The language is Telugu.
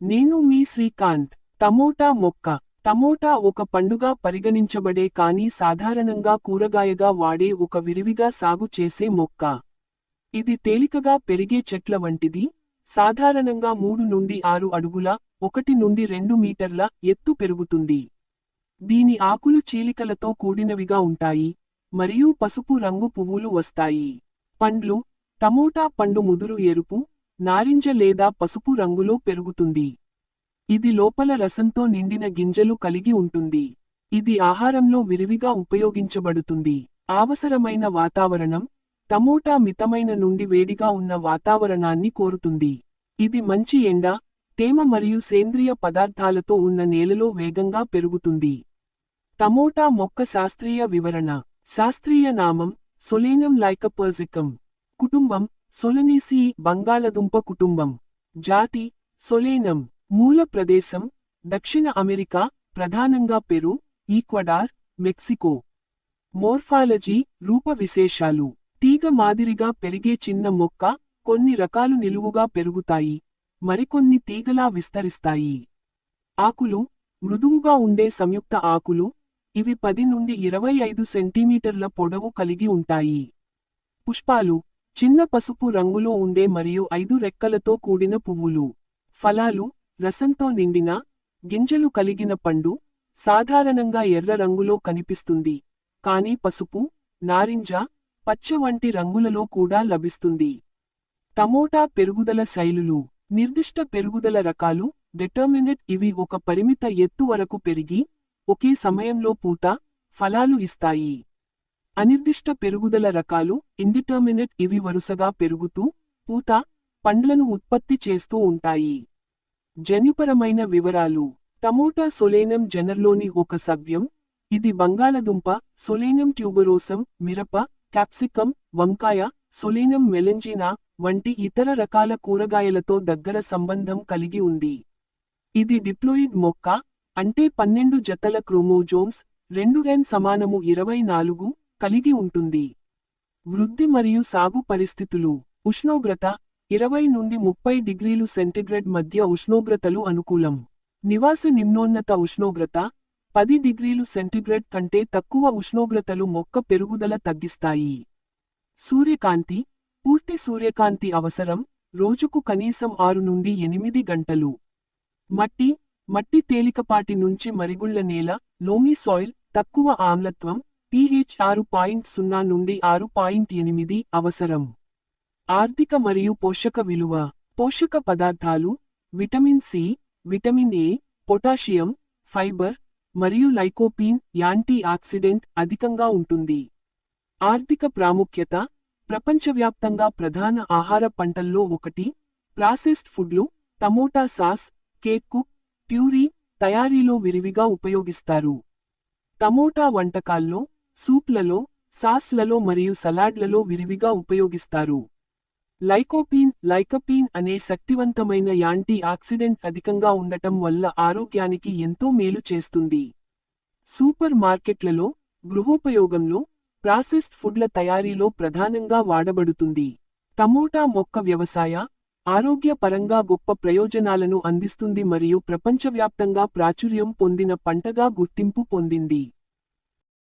నేను మీ శ్రీకాంత్. టమోటా మొక్క. టమోటా ఒక పండుగ పరిగణించబడే కానీ సాధారణంగా కూరగాయగా వాడే ఒక విరివిగా సాగు చేసే మొక్క. ఇది తేలికగా పెరిగే చెట్ల వంటిది. సాధారణంగా మూడు నుండి ఆరు అడుగుల ఒకటి నుండి రెండు మీటర్ల ఎత్తు పెరుగుతుంది. దీని ఆకులు చీలికలతో కూడినవిగా ఉంటాయి. మరియు పసుపు రంగు పువ్వులు వస్తాయి. పండ్లు. టమోటా పండు ముదురు ఎరుపు నారింజ లేదా పసుపు రంగులో పెరుగుతుంది. ఇది లోపల రసంతో నిండిన గింజలు కలిగి ఉంటుంది. ఇది ఆహారంలో విరివిగా ఉపయోగించబడుతుంది. అవసరమైన వాతావరణం టమోటా మితమైన నుండి వేడిగా ఉన్న వాతావరణాన్ని కోరుతుంది. ఇది మంచి ఎండ తేమ మరియు సేంద్రియ పదార్థాలతో ఉన్న నేలలో వేగంగా పెరుగుతుంది. టమోటా మొక్క శాస్త్రీయ వివరణ. శాస్త్రీయ నామం సొలేనం లైకపర్జికం కుటుంబం సొలనేసి బంగాళదుంప కుటుంబం. జాతి సొలేనం. మూల ప్రదేశం దక్షిణ అమెరికా ప్రధానంగా పెరు ఈక్వడార్ మెక్సికో. మోర్ఫాలజీ రూప విశేషాలు. తీగ మాదిరిగా పెరిగే చిన్న మొక్క కొన్ని రకాలు నిలువుగా పెరుగుతాయి. మరికొన్ని తీగలా విస్తరిస్తాయి. ఆకులు మృదువుగా ఉండే సంయుక్త ఆకులు ఇవి పది నుండి ఇరవై ఐదు సెంటీమీటర్ల పొడవు కలిగి ఉంటాయి. పుష్పాలు చిన్న పసుపు రంగులో ఉండే మరియు ఐదు రెక్కలతో కూడిన పువ్వులు ఫలాలు రసంతో నిండిన గింజలు కలిగిన పండు సాధారణంగా ఎర్ర రంగులో కనిపిస్తుంది. కానీ పసుపు నారింజ పచ్చ వంటి రంగులలో కూడా లభిస్తుంది. టమోటా పెరుగుదల శైలులు నిర్దిష్ట పెరుగుదల రకాలు డెటర్మినెట్ ఇవి ఒక పరిమిత ఎత్తు వరకు పెరిగి ఒకే సమయంలో పూత ఫలాలు ఇస్తాయి. అనిర్దిష్ట పెరుగుదల రకాలు ఇండిటర్మినెట్ ఇవి వరుసగా పెరుగుతూ పూత పండ్లను ఉత్పత్తి చేస్తూ ఉంటాయి. జన్యుపరమైన వివరాలు. టమోటా సొలేనం జనర్లోని ఒక సవ్యం. ఇది బంగాళదుంప సొలేనం ట్యూబరోసం మిరప క్యాప్సికం వంకాయ సొలేనం మెలెంజినా వంటి ఇతర రకాల కూరగాయలతో దగ్గర సంబంధం కలిగి ఉంది. ఇది డిప్లోయిడ్ మొక్క అంటే పన్నెండు జతల క్రోమోజోమ్స్ రెండు ఎన్ సమానము ఇరవై నాలుగు కలిగి ఉంటుంది. వృద్ధి మరియు సాగు పరిస్థితులు. ఉష్ణోగ్రత ఇరవై నుండి ముప్పై డిగ్రీలు సెంటిగ్రేడ్ మధ్య ఉష్ణోగ్రతలు అనుకూలం. నివాస నిమ్నోన్నత ఉష్ణోగ్రత పది డిగ్రీలు సెంటిగ్రేడ్ కంటే తక్కువ ఉష్ణోగ్రతలు మొక్క పెరుగుదల తగ్గిస్తాయి. సూర్యకాంతి పూర్తి సూర్యకాంతి అవసరం రోజుకు కనీసం ఆరు నుండి ఎనిమిది గంటలు. మట్టి మట్టి తేలికపాటి నుంచి మరిగుళ్ళ నేల లోమీ సాయిల్ తక్కువ ఆమ్లత్వం pH ఆరు పాయింట్ సున్నా నుండి ఆరు పాయింట్ ఎనిమిది అవసరం. ఆర్థిక మరియు పోషక విలువ పోషక పదార్థాలు vitamin C vitamin A potassium fibre మరియు లైకోపీన్ యాంటీ ఆక్సిడెంట్ అధికంగా ఉంటుంది. ఆర్థిక ప్రాముఖ్యత ప్రపంచవ్యాప్తంగా ప్రధాన ఆహార పంటల్లో ఒకటి ప్రాసెస్డ్ ఫుడ్లు టమోటా సాస్ కేక్కు ప్యూరీ తయారీలో విరివిగా ఉపయోగిస్తారు. టమోటా వంటకాల్లో సూప్లలో సాస్లలో మరియు సలాడ్లలో విరివిగా ఉపయోగిస్తారు. లైకోపీన్ లైకపీన్ అనే శక్తివంతమైన యాంటీ ఆక్సిడెంట్ అధికంగా ఉండటం వల్ల ఆరోగ్యానికి ఎంతో మేలు చేస్తుంది. సూపర్ మార్కెట్లలో గృహోపయోగంలో ప్రాసెస్డ్ ఫుడ్ల తయారీలో ప్రధానంగా వాడబడుతుంది. టమోటా మొక్క వ్యవసాయ ఆరోగ్యపరంగా గొప్ప ప్రయోజనాలను అందిస్తుంది మరియు ప్రపంచవ్యాప్తంగా ప్రాచుర్యం పొందిన పంటగా గుర్తింపు పొందింది.